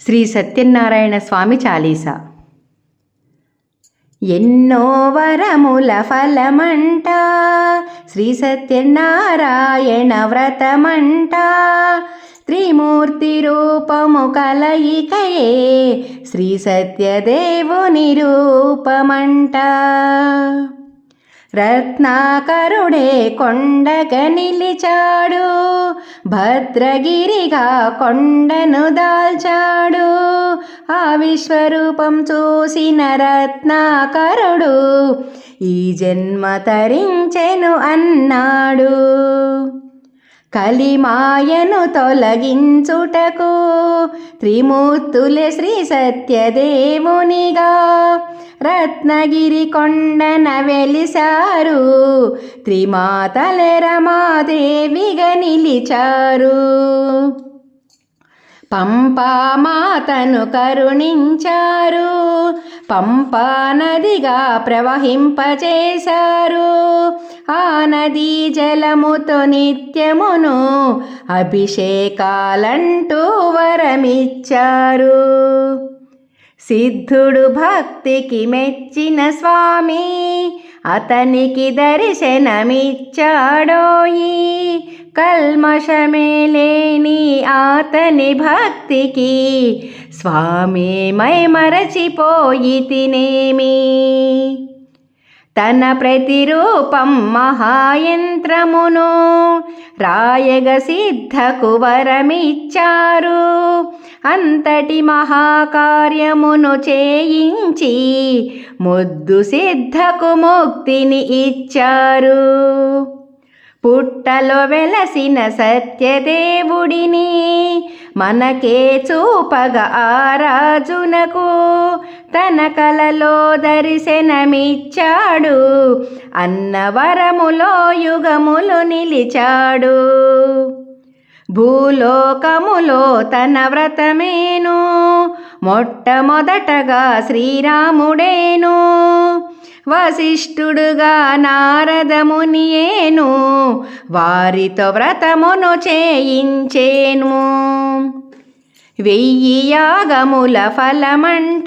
శ్రీ సత్యనారాయణ స్వామి చాలీసా. ఎన్నో వరముల ఫలమంట శ్రీ సత్యనారాయణ వ్రతమంట త్రిమూర్తి రూపము కలయికయే శ్రీ సత్యదేవుని రూపమంట. రత్నాకరుడే కొండగ నిలిచాడు భద్రగిరిగా కొండను దాల్చాడు. ఆ విశ్వరూపం చూసిన రత్నాకరుడు ఈ జన్మ తరించెను అన్నాడు. కలిమాయను తొలగించుటకు త్రిమూర్తులే శ్రీ సత్యదేవునిగా. రత్నగిరి కొండన వెలిసారు త్రిమాతలే రమాదేవిగా నిలిచారు. పంపామాతను కరుణించారు. పంపా నదిగా ప్రవహింపచేశారు ఆ నదీ జలముతో నిత్యమును అభిషేకాలంటూ వరమిచ్చారు. సిద్ధుడు భక్తికి మెచ్చిన స్వామి అతనికి దర్శనమిచ్చాడోయి. కల్మషమే లేని ఆతని భక్తికి స్వామి మై మరచిపోయి తినేమి. తన ప్రతిరూపం మహాయంత్రమును రాయగ సిద్ధకు వరమిచ్చారు. అంతటి మహాకార్యమును చేయించి ముద్దు సిద్ధకు ముక్తిని ఇచ్చారు. పుట్టలో వెలసిన సత్యదేవుడిని మనకే చూపగ రాజునకు తన కలలో దర్శనమిచ్చాడు. అన్నవరములో యుగములు నిలిచాడు. భూలోకములో తన వ్రతమేను. మొట్టమొదటగా శ్రీరాముడేను. వశిష్ఠుడుగా నారదమునియేను వారితో వ్రతమును చేయించేను. వెయ్యి యాగముల ఫలమంట.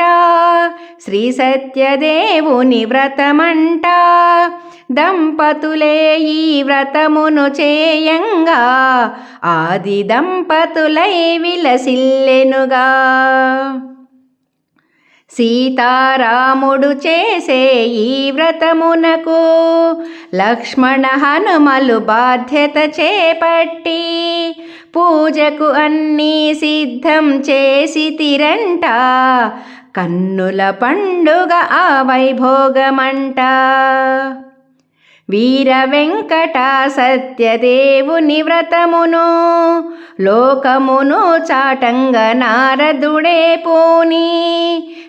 శ్రీ సత్యదేవుని వ్రతమంట. దంపతులే ఈ వ్రతమును చేయంగా. ఆది దంపతులై విలసిల్లెనుగా. సీతారాముడు చేసే ఈ వ్రతమునకు లక్ష్మణ హనుమలు బాధ్యత చేపట్టి పూజకు అన్నీ సిద్ధం చేసి తిరంట. కన్నుల పండుగ ఆ వైభోగమంట. వీర వెంకట సత్యదేవుని వ్రతమును లోకమును చాటంగ నారదుడే పోని.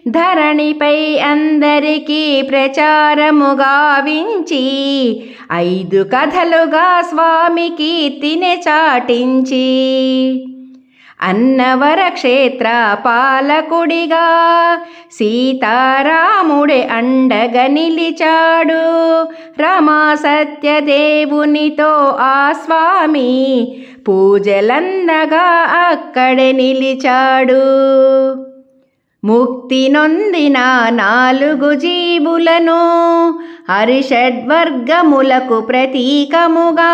ధరణిపై అందరికీ ప్రచారము గావించి ఐదు కథలుగా స్వామి కీర్తిని చాటించి. అన్నవర క్షేత్ర పాలకుడిగా సీతారాముడే అండగ నిలిచాడు రమా సత్యదేవునితో ఆ స్వామి పూజలందగా అక్కడే నిలిచాడు ముక్తి నొందిన నాలుగు జీవులను హరిషడ్వర్గములకు ప్రతీకముగా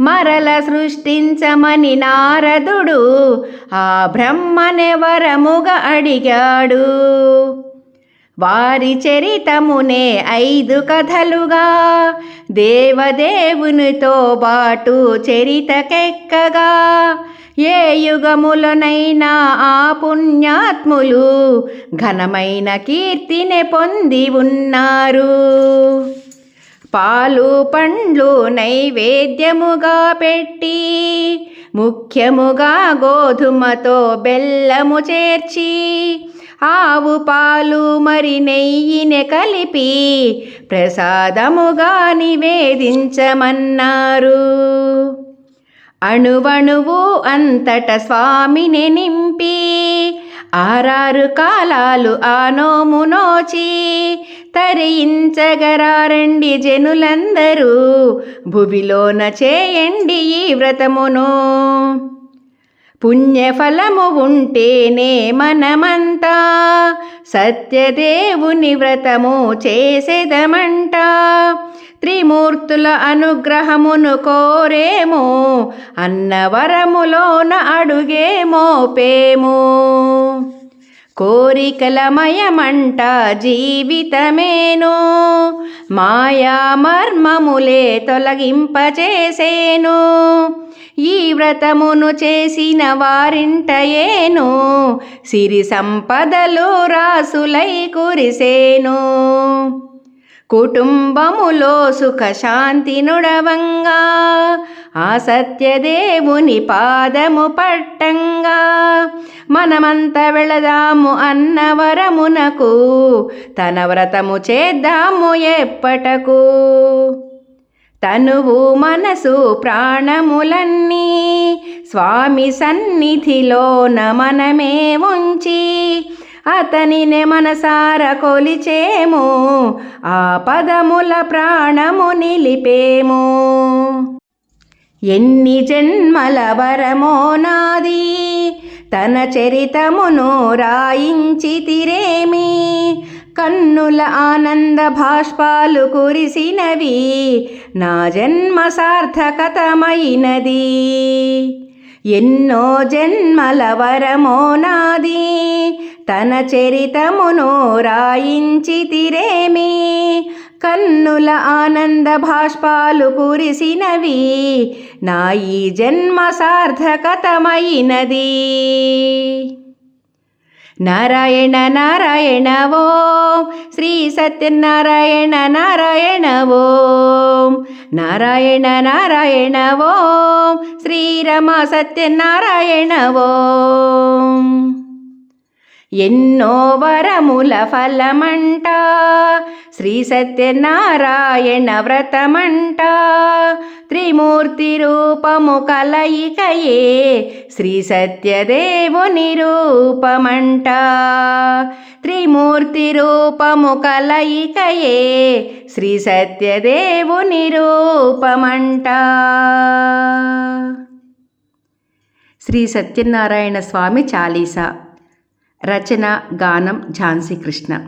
మరల సృష్టించమని నారదుడు ఆ బ్రహ్మనే వరముగా అడిగాడు. వారి చరితమునే ఐదు కథలుగా దేవదేవునితో బాటు చరితకెక్కగా ఏ యుగములనైనా ఆ పుణ్యాత్ములు ఘనమైన కీర్తిని పొంది ఉన్నారు. పాలు పండ్లు నైవేద్యముగా పెట్టి ముఖ్యముగా గోధుమతో బెల్లము చేర్చి ఆవు పాలు మరి నెయ్యిని కలిపి ప్రసాదముగా నివేదించమన్నారు. అణువణువు అంతట స్వామిని నింపి ఆరారు కాలాలు ఆ నోము తరించగరారండి జనులందరూ. భువిలోన చేయండి ఈ వ్రతమును. పుణ్యఫలము ఉంటేనే మనమంతా సత్యదేవుని వ్రతము చేసేదమంట. త్రిమూర్తుల అనుగ్రహమును కోరేమో అన్నవరములోన అడుగేమో పేమో. కోరికలమయమంట జీవితమేను. మాయా మర్మములే తొలగింపచేసేను. ఈ వ్రతమును చేసిన వారింటయేను సిరి సంపదలు రాసులై కురిసేను. కుటుంబములో సుఖశాంతి నుడవంగా. ఆ సత్యదేవుని పాదము పట్టంగా మనమంత వెళదాము అన్నవరమునకు తన వ్రతము చేద్దాము ఎప్పటకు. తనువు మనసు ప్రాణములన్నీ స్వామి సన్నిధిలోన మనమే ఉంచి అతనినే మనసార కొలిచేము ఆ పదముల ప్రాణము నిలిపేము. ఎన్ని జన్మల వరమో నాది. తన చరితమును రాయించి తిరేమి. కన్నుల ఆనంద భాష్పాలు కురిసినవి. నా జన్మ సార్థకతమైనది. ఎన్నో జన్మల వరమో నాది. తన చరితమును రాయించి తిరేమి. కన్నుల ఆనంద భాష్పాలు కురిసినవి. నా ఈ జన్మ సార్థకతమైనది. నారాయణ నారాయణ ఓం. శ్రీ సత్యనారాయణ నారాయణ ఓం. నారాయణ నారాయణ ఓం. శ్రీరమ సత్యనారాయణ ఓం. ఎన్నో వరముల ఫలమంట శ్రీ సత్యనారాయణ వ్రతమంట. త్రిమూర్తి రూపము కలయికయే శ్రీ సత్యదేవుని రూపమంట. త్రిమూర్తి రూపము కలయికయే శ్రీ సత్యదేవుని రూపమంట. శ్రీ సత్యనారాయణ స్వామి చాలీసా రచన గానం ఝాన్సీ కృష్ణ.